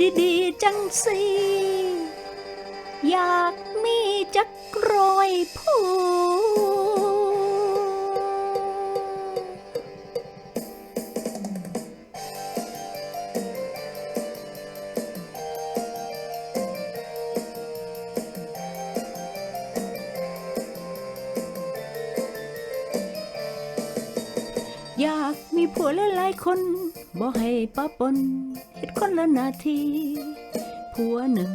ดีๆ จังสิอยากมีจักรอยผู้อยากมีผัวหลายๆคน บ่ให้ป้าปนเฮ็ดคนละนาที ผัวหนึ่ง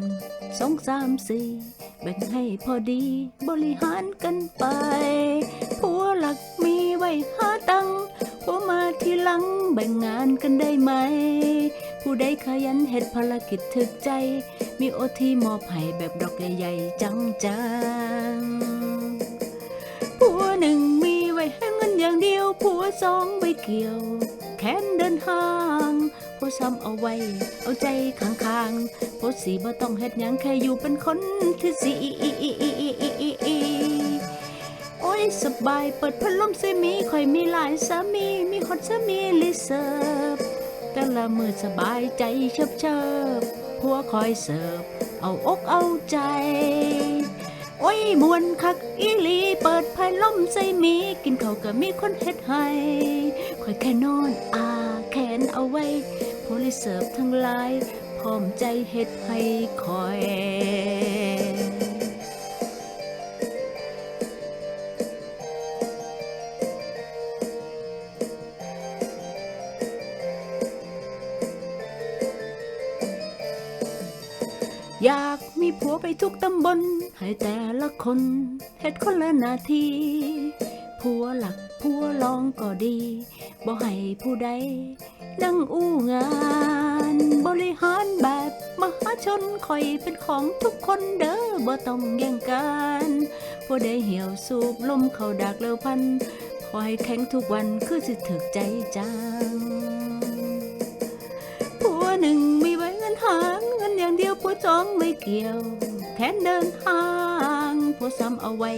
สองสามสี่แบ่งให้พอดีบริหารกันไป ผัวหลักมีไว้หาตังค์ผัวมาทีหลังแบ่งงานกันได้ไหม ผู้ใดขยันเฮ็ดภารกิจถึกใจ มีโอทีมอบให้แบบดอกใหญ่ๆจังจังๆผัวหนึ่งมีไว้ให้เงินอย่างเดียว ผัวสองไม่เกี่ยว แขนเดินห้างผัวซ้ำเอาไว้ เอาใจข้างๆผัวสีบ่ต้องเฮ็ดหยังแค่อยู่เป็นคนที่สีโอ้ยสบายเปิดพัดลมสิมีค่อยมีหลายสามีมีฮอตสามีลิเซิร์ฟแต่ละมือสบายใจเชิบเชิบๆผัวคอยเสิร์ฟเอาอกเอาใจโอ้ยมวนคักอีหลีเปิดไพ่ล่มใส่มีกินข้าวก็มีคนเฮ็ดให้ ค่อยแค่นอนอาแขนเอาไว้โพลิเสิร์ฟทั้งหลายพร้อมใจเฮ็ดให้คอยอยากมีผัวไปทุกตำบล ให้แต่ละคนเฮ็ดคนละนาที ผัวหลักผัวรองก็ดี บ่ให้ผู้ใดนั่งอู้งาน บริหารแบบมหาชนคอยเป็นของทุกคนเด้อบ่ต้องแย่งกันผู้ใดเหี่ยวสูบลมเข้าดักเร็วพันคอยแข็งทุกวันคือสิถึกใจจังผัวหนึ่งมีไว้เงินหางเงินอย่างเดียวผัวสองไม่เกี่ยวแขนเดินห่าง ผัวซ้ำเอาไว้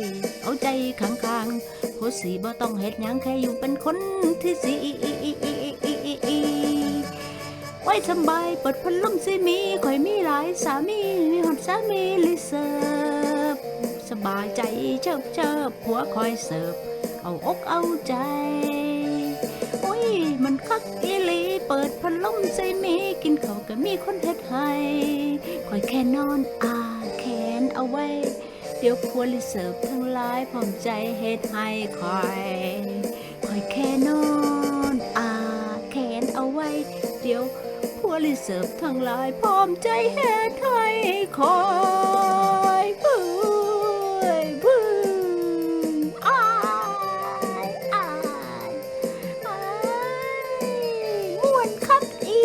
เอาใจข้างๆผัวสีบ่ต้องเฮ็ดยังแค่อยู่เป็นคนที่สีไว้สบายเปิดพัดลมสิมีค่อยมีหลายสามีมีหอดสามีลิเสิร์ฟสบายใจเชิบเชิบผัวคอยเสิร์ฟเอาอกเอาใจโอ้ยมันคักอีหลีเปิดพัดลมใส่มีกินข้าวก็มีคนเฮ็ดให้คอยแค่นอนอาแขนเอาไว้ เดี๋ยวควรเสิร์ฟทั้งหลายผ่อมใจเฮ็ดให้คอยคอยแค่นอนอาแขนเอาไว้ เดี๋ยวควรีเสิร์ฟทั้งหลายพร้อมใจเฮ็ดให้คอยบูยบูอายอายอายมวนคับอี